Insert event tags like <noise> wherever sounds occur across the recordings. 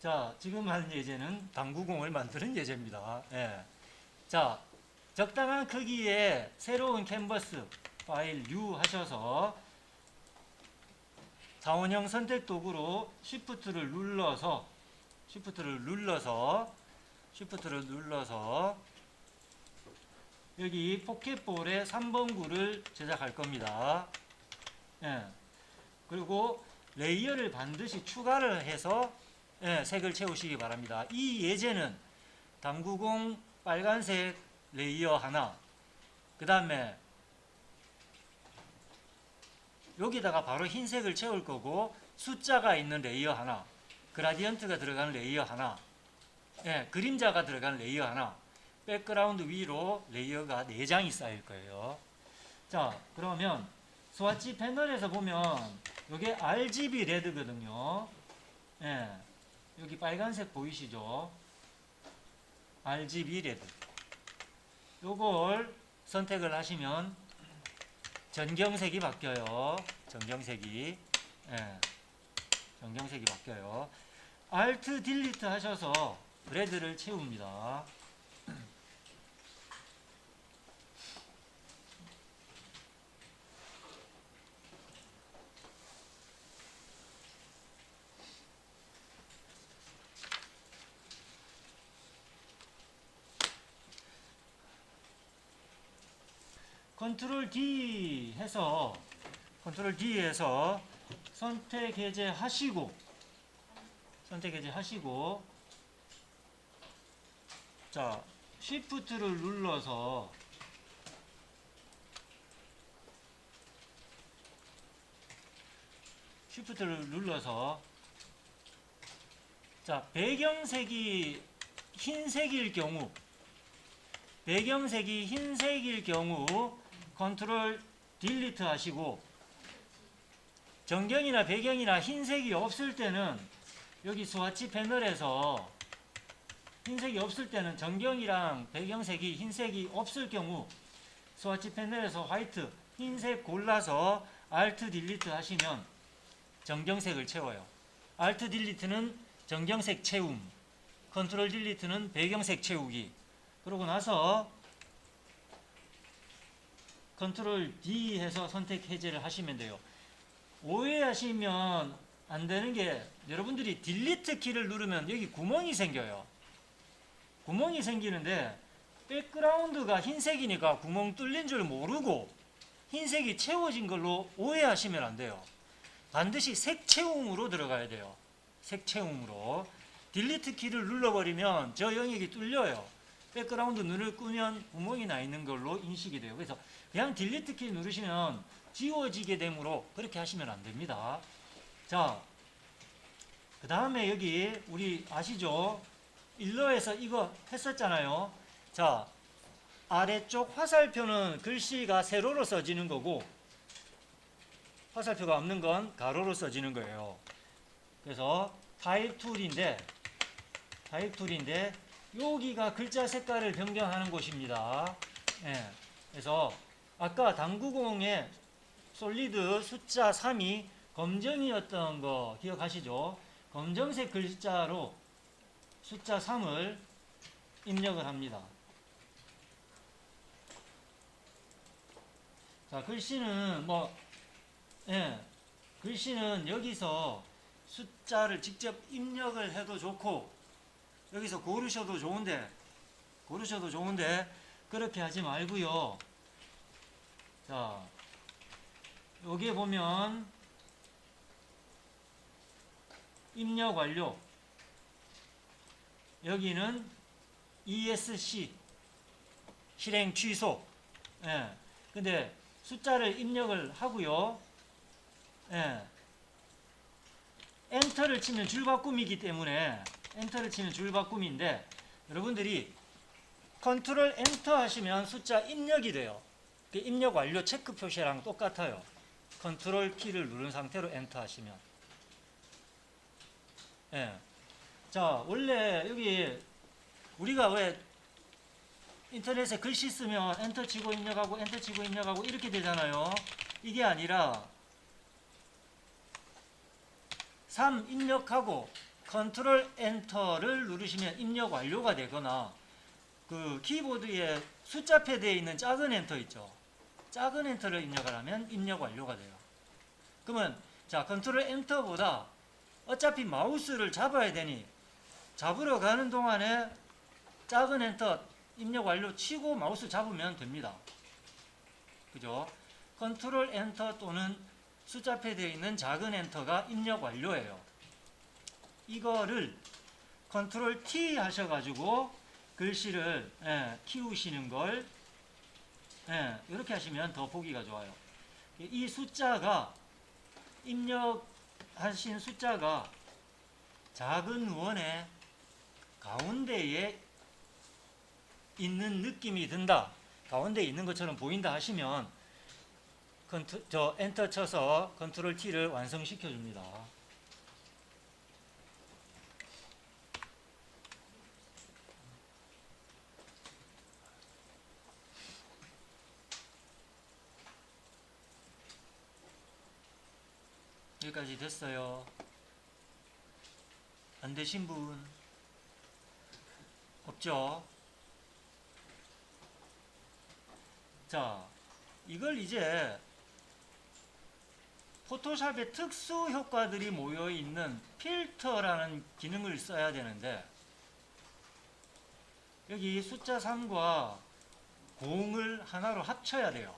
자, 지금 하는 예제는 당구공을 만드는 예제입니다. 예. 자, 적당한 크기의 새로운 캔버스 파일 new 하셔서 자원형 선택 도구로 Shift를 눌러서 Shift를 눌러서 Shift를 눌러서 여기 포켓볼의 3번 구를 제작할 겁니다. 예. 그리고 레이어를 반드시 추가를 해서 예, 색을 채우시기 바랍니다. 이 예제는 당구공 빨간색 레이어 하나, 그 다음에 여기다가 바로 흰색을 채울 거고 숫자가 있는 레이어 하나, 그라디언트가 들어가는 레이어 하나, 예, 그림자가 들어가는 레이어 하나, 백그라운드 위로 레이어가 4장이 쌓일 거예요. 자, 그러면 스와치 패널에서 보면 이게 RGB 레드거든요. 예, 여기 빨간색 보이시죠? RGB 레드. 요걸 선택을 하시면 전경색이 바뀌어요. 전경색이. 예. 전경색이 바뀌어요. Alt 딜리트 하셔서 레드를 채웁니다. 컨트롤 D 해서 컨트롤 D 해서 선택 해제 하시고 선택 해제 하시고 자 쉬프트를 눌러서 쉬프트를 눌러서 자 배경색이 흰색일 경우 배경색이 흰색일 경우 컨트롤 딜리트 하시고 전경이나 배경이나 흰색이 없을 때는 여기 스와치 패널에서 흰색이 없을 때는 전경이랑 배경색이 흰색이 없을 경우 스와치 패널에서 화이트 흰색 골라서 Alt 딜리트 하시면 전경색을 채워요. Alt 딜리트는 전경색 채움, 컨트롤 딜리트는 배경색 채우기. 그러고 나서 컨트롤 D 해서 선택 해제를 하시면 돼요. 오해하시면 안 되는 게 여러분들이 딜리트 키를 누르면 여기 구멍이 생겨요. 구멍이 생기는데 백그라운드가 흰색이니까 구멍 뚫린 줄 모르고 흰색이 채워진 걸로 오해하시면 안 돼요. 반드시 색 채움으로 들어가야 돼요. 색 채움으로. 딜리트 키를 눌러버리면 저 영역이 뚫려요. 백그라운드 눈을 끄면 구멍이 나 있는 걸로 인식이 돼요. 그래서 그냥 딜리트 키 누르시면 지워지게 되므로 그렇게 하시면 안 됩니다. 자, 그 다음에 여기 우리 아시죠? 일러에서 이거 했었잖아요. 자, 아래쪽 화살표는 글씨가 세로로 써지는 거고 화살표가 없는 건 가로로 써지는 거예요. 그래서 타입 툴인데 타입 툴인데 여기가 글자 색깔을 변경하는 곳입니다. 예. 그래서 아까 당구공의 솔리드 숫자 3이 검정이었던 거 기억하시죠? 검정색 글자로 숫자 3을 입력을 합니다. 자, 글씨는 뭐, 예, 글씨는 여기서 숫자를 직접 입력을 해도 좋고, 여기서 고르셔도 좋은데, 고르셔도 좋은데, 그렇게 하지 말고요. 자, 여기에 보면, 입력 완료. 여기는 ESC, 실행 취소. 예. 근데 숫자를 입력을 하고요. 예. 엔터를 치면 줄바꿈이기 때문에 엔터를 치면 줄바꿈인데 여러분들이 컨트롤 엔터 하시면 숫자 입력이 돼요. 그 입력 완료 체크 표시랑 똑같아요. 컨트롤 키를 누른 상태로 엔터 하시면. 예. 자, 원래 여기 우리가 왜 인터넷에 글씨 쓰면 엔터 치고 입력하고 엔터 치고 입력하고 이렇게 되잖아요. 이게 아니라 3 입력하고 컨트롤 엔터를 누르시면 입력 완료가 되거나 그 키보드에 숫자 패드에 있는 작은 엔터 있죠. 작은 엔터를 입력을 하면 입력 완료가 돼요. 그러면 자 컨트롤 엔터보다 어차피 마우스를 잡아야 되니 잡으러 가는 동안에 작은 엔터 입력 완료 치고 마우스 잡으면 됩니다. 그죠? 컨트롤 엔터 또는 숫자 패드에 있는 작은 엔터가 입력 완료예요. 이거를 컨트롤 T 하셔가지고 글씨를 예, 키우시는 걸 예, 이렇게 하시면 더 보기가 좋아요. 이 숫자가 입력하신 숫자가 작은 원의 가운데에 있는 느낌이 든다. 가운데에 있는 것처럼 보인다 하시면 컨트, 저 엔터 쳐서 컨트롤 T를 완성시켜 줍니다. 여기까지 됐어요. 안 되신 분 없죠? 자, 이걸 이제 포토샵의 특수 효과들이 모여 있는 필터라는 기능을 써야 되는데 여기 숫자 3과 0을 하나로 합쳐야 돼요.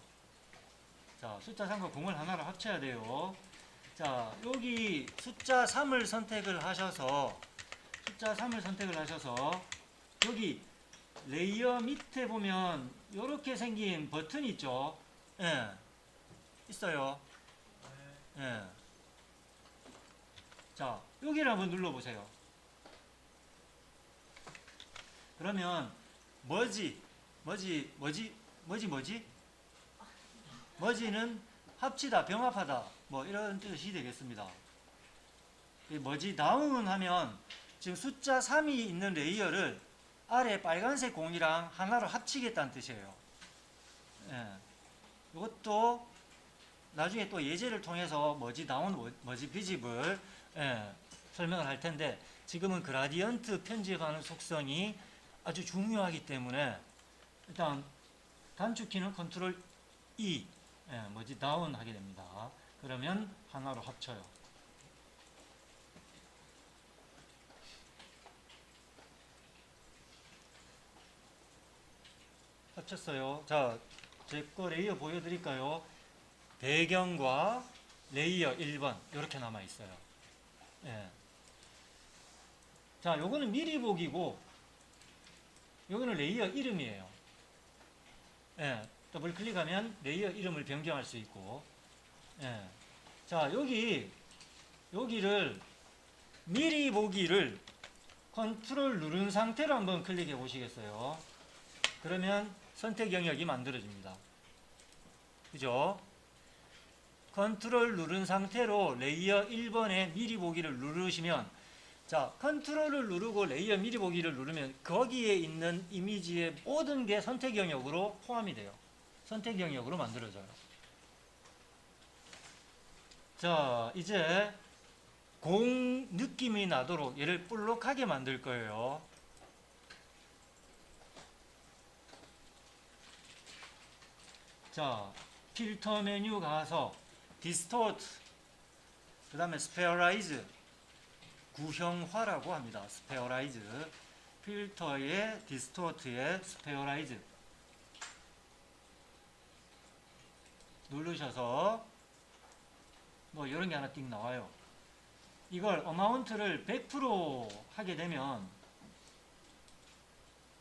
자, 숫자 3과 0을 하나로 합쳐야 돼요. 자, 여기 숫자 3을 선택을 하셔서 숫자 3을 선택을 하셔서 여기 레이어 밑에 보면 이렇게 생긴 버튼이 있죠. 예. 있어요. 예. 자, 여기를 한번 눌러보세요. 그러면 뭐지? 뭐지? 뭐지? 뭐지? 뭐지? 뭐지는 합치다, 병합하다, 뭐 이런 뜻이 되겠습니다. 이 뭐지? 다운 하면 지금 숫자 3이 있는 레이어를 아래 빨간색 공이랑 하나로 합치겠다는 뜻이에요. 예. 이것도 나중에 또 예제를 통해서 뭐지 다운 뭐- 뭐지 비집을 예, 설명을 할 텐데 지금은 그라디언트 편집하는 속성이 아주 중요하기 때문에 일단 단축키는 컨트롤 E 예, 뭐지 다운 하게 됩니다. 그러면 하나로 합쳐요. 합쳤어요. 자, 제 거 레이어 보여드릴까요? 배경과 레이어 1번 이렇게 남아 있어요. 예. 자, 요거는 미리 보기고 요거는 레이어 이름이에요. 예. 더블 클릭하면 레이어 이름을 변경할 수 있고 예. 자, 여기 여기를 미리 보기를 컨트롤 누른 상태로 한번 클릭해 보시겠어요? 그러면 선택 영역이 만들어집니다. 그죠? 컨트롤 누른 상태로 레이어 1번에 미리 보기를 누르시면 자 컨트롤을 누르고 레이어 미리 보기를 누르면 거기에 있는 이미지의 모든 게 선택 영역으로 포함이 돼요. 선택 영역으로 만들어져요. 자 이제 공 느낌이 나도록 얘를 볼록하게 만들 거예요. 자 필터 메뉴 가서 디스토트 그 다음에 스페어라이즈 구형화라고 합니다. 스페어라이즈 필터의 디스토트의 스페어라이즈 누르셔서 뭐 이런 게 하나 띵 나와요. 이걸 어마운트를 100% 하게 되면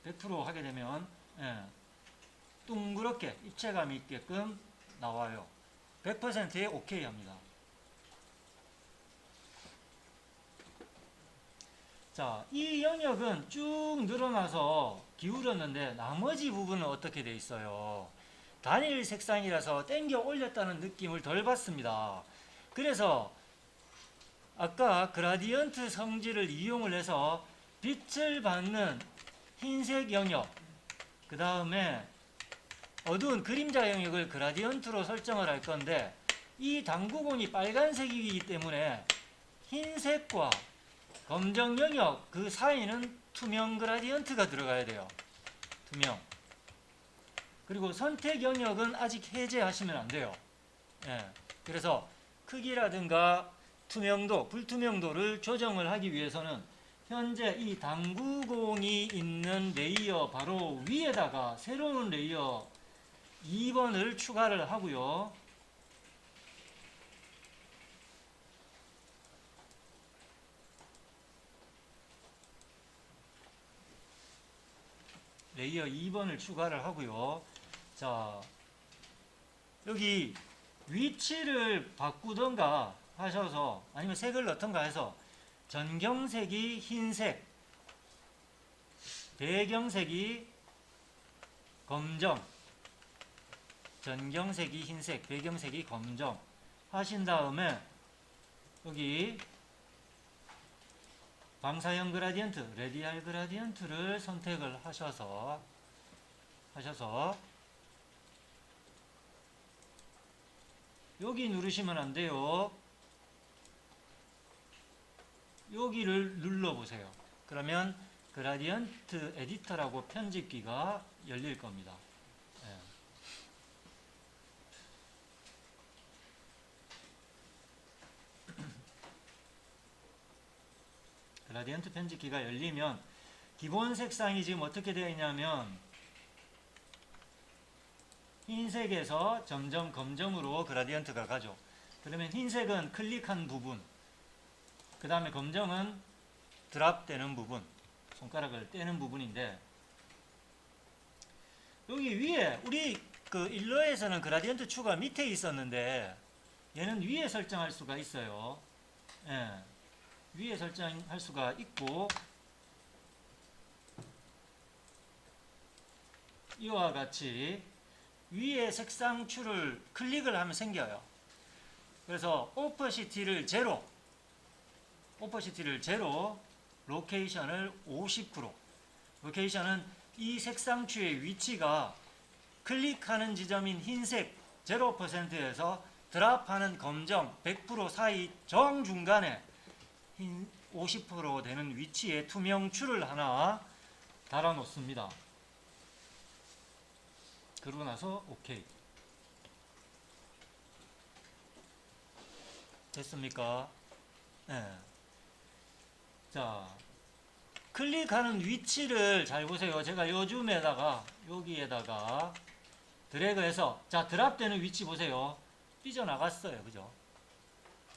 100% 하게 되면 예, 둥그렇게 입체감 있게끔 나와요. 100%에 오케이 합니다. 자, 이 영역은 쭉 늘어나서 기울었는데 나머지 부분은 어떻게 돼 있어요? 단일 색상이라서 땡겨 올렸다는 느낌을 덜 받습니다. 그래서 아까 그라디언트 성질을 이용을 해서 빛을 받는 흰색 영역, 그 다음에 어두운 그림자 영역을 그라디언트로 설정을 할 건데 이 당구공이 빨간색이기 때문에 흰색과 검정 영역 그 사이는 투명 그라디언트가 들어가야 돼요. 투명. 그리고 선택 영역은 아직 해제하시면 안 돼요. 예. 그래서 크기라든가 투명도, 불투명도를 조정을 하기 위해서는 현재 이 당구공이 있는 레이어 바로 위에다가 새로운 레이어 2번을 추가를 하고요. 레이어 2번을 추가를 하고요. 자, 여기 위치를 바꾸던가 하셔서 아니면 색을 넣던가 해서 전경색이 흰색, 배경색이 검정, 전경색이 흰색, 배경색이 검정 하신 다음에 여기 방사형 그라디언트, 레디알 그라디언트를 선택을 하셔서 하셔서 여기 누르시면 안 돼요. 여기를 눌러 보세요. 그러면 그라디언트 에디터라고 편집기가 열릴 겁니다. 예. 그라디언트 편집기가 열리면 기본 색상이 지금 어떻게 되어 있냐면 흰색에서 점점 검정으로 그라디언트가 가죠. 그러면 흰색은 클릭한 부분, 그 다음에 검정은 드랍 되는 부분, 손가락을 떼는 부분인데 여기 위에 우리 그 일러에서는 그라디언트 추가 밑에 있었는데 얘는 위에 설정할 수가 있어요. 예. 위에 설정할 수가 있고 이와 같이 위에 색상 추를 클릭을 하면 생겨요. 그래서 오퍼시티를 제로, 오퍼시티를 제로, 로케이션을 50%. 로케이션은 이 색상 추의 위치가 클릭하는 지점인 흰색 0%에서 드랍하는 검정 100% 사이 정중간에 흰50% 되는 위치에 투명추를 하나 달아 놓습니다. 그러고 나서 오케이. 됐습니까? 네. 자, 클릭하는 위치를 잘 보세요. 제가 요즘에다가 여기에다가 드래그해서 자 드랍되는 위치 보세요. 삐져나갔어요. 그죠?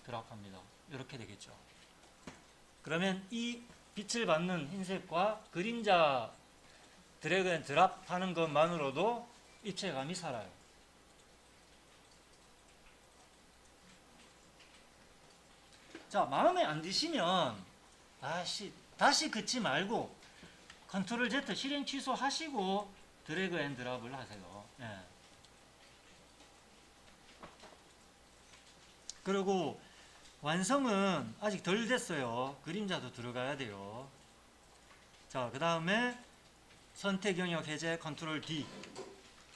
드랍합니다. 이렇게 되겠죠. 그러면 이 빛을 받는 흰색과 그림자 드래그 앤 드랍 하는 것만으로도 입체감이 살아요. 자, 마음에 안 드시면 다시 다시 긋지 말고 컨트롤 Z 실행 취소하시고 드래그 앤 드랍을 하세요. 예. 그리고 완성은 아직 덜 됐어요. 그림자도 들어가야 돼요. 자, 그 다음에 선택 영역 해제 컨트롤 D.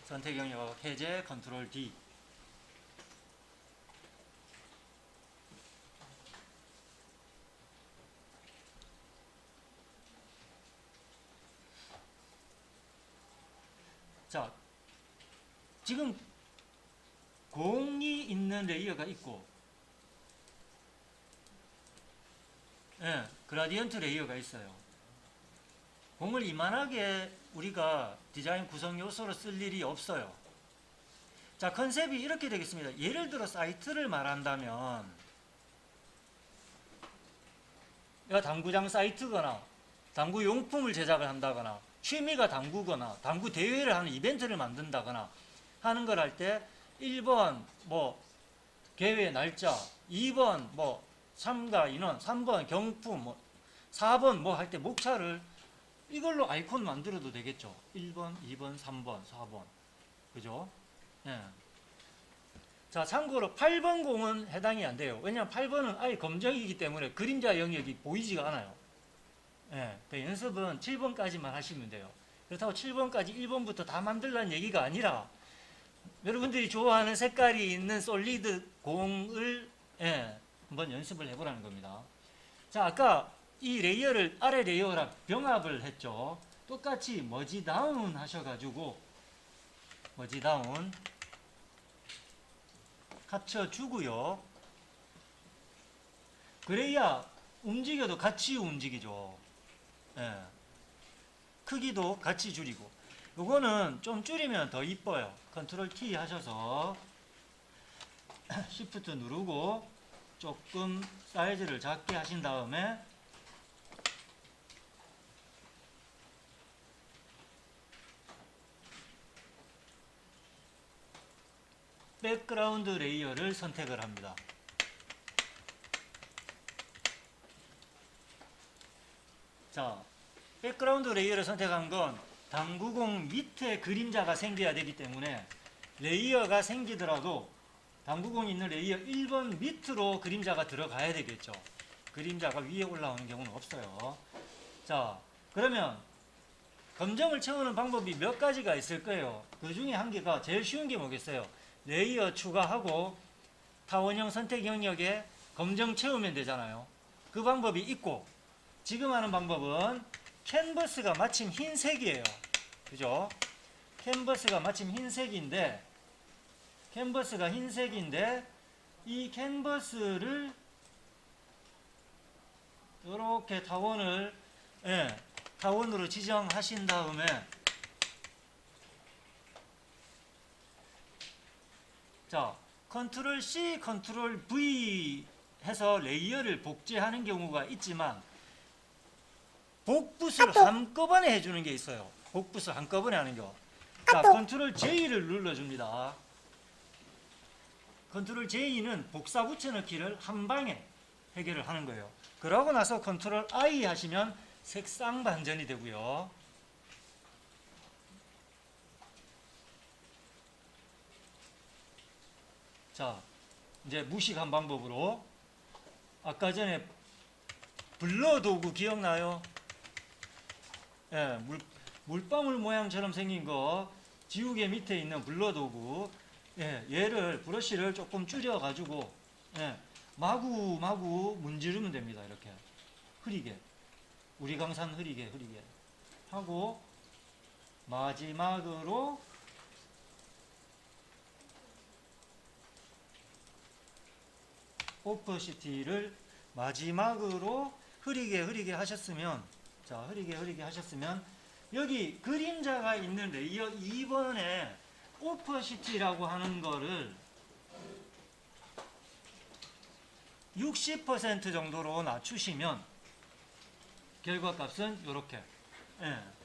선택 영역 해제 컨트롤 D. 자, 지금 공이 있는 레이어가 있고, 예, 그라디언트 레이어가 있어요. 공을 이만하게 우리가 디자인 구성 요소로 쓸 일이 없어요. 자, 컨셉이 이렇게 되겠습니다. 예를 들어 사이트를 말한다면, 야, 당구장 사이트거나, 당구 용품을 제작을 한다거나, 취미가 당구거나, 당구 대회를 하는 이벤트를 만든다거나 하는 걸 할 때, 1번, 뭐, 개회 날짜, 2번, 뭐, 참가 인원, 3번 경품, 뭐 4번 뭐 할 때 목차를 이걸로 아이콘 만들어도 되겠죠. 1번, 2번, 3번, 4번. 그죠? 예. 자, 참고로 8번 공은 해당이 안 돼요. 왜냐하면 8번은 아예 검정이기 때문에 그림자 영역이 보이지가 않아요. 예. 그 연습은 7번까지만 하시면 돼요. 그렇다고 7번까지 1번부터 다 만들라는 얘기가 아니라 여러분들이 좋아하는 색깔이 있는 솔리드 공을 예, 한번 연습을 해보라는 겁니다. 자, 아까 이 레이어를 아래 레이어랑 병합을 했죠. 똑같이 머지 다운 하셔가지고 머지 다운 합쳐주고요. 그래야 움직여도 같이 움직이죠. 예. 크기도 같이 줄이고. 요거는 좀 줄이면 더 이뻐요. 컨트롤 T 하셔서 <clears throat> 시프트 누르고 조금 사이즈를 작게 하신 다음에 백그라운드 레이어를 선택을 합니다. 자, 백그라운드 레이어를 선택한 건 당구공 밑에 그림자가 생겨야 되기 때문에 레이어가 생기더라도 당구공이 있는 레이어 1번 밑으로 그림자가 들어가야 되겠죠. 그림자가 위에 올라오는 경우는 없어요. 자, 그러면 검정을 채우는 방법이 몇 가지가 있을 거예요. 그 중에 한 개가 제일 쉬운 게 뭐겠어요? 레이어 추가하고 타원형 선택 영역에 검정 채우면 되잖아요. 그 방법이 있고 지금 하는 방법은 캔버스가 마침 흰색이에요. 그죠? 캔버스가 마침 흰색인데 캔버스가 흰색인데 이 캔버스를 이렇게 타원을 예, 타원으로 지정하신 다음에 자 컨트롤 C, 컨트롤 V 해서 레이어를 복제하는 경우가 있지만 복붙을 한꺼번에 해주는 게 있어요. 복붙을 한꺼번에 하는 거. 자, 컨트롤 J를 눌러줍니다. 컨트롤 J는 복사 붙여넣기를 한 방에 해결을 하는 거예요. 그러고 나서 컨트롤 I 하시면 색상 반전이 되고요. 자, 이제 무식한 방법으로 아까 전에 블러 도구 기억나요? 예, 물, 물방울 모양처럼 생긴 거 지우개 밑에 있는 블러 도구 예, 얘를 브러쉬를 조금 줄여 가지고 예, 마구 마구 문지르면 됩니다. 이렇게 흐리게 우리 강산 흐리게 흐리게 하고 마지막으로 오퍼시티를 마지막으로 흐리게 흐리게 하셨으면 자 흐리게 흐리게 하셨으면 여기 그림자가 있는 레이어 2번에 오퍼시티라고 하는 거를 60% 정도로 낮추시면 결과값은 이렇게 예.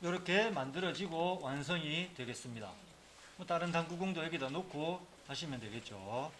이렇게 만들어지고 완성이 되겠습니다. 뭐 다른 당구공도 여기다 놓고 하시면 되겠죠.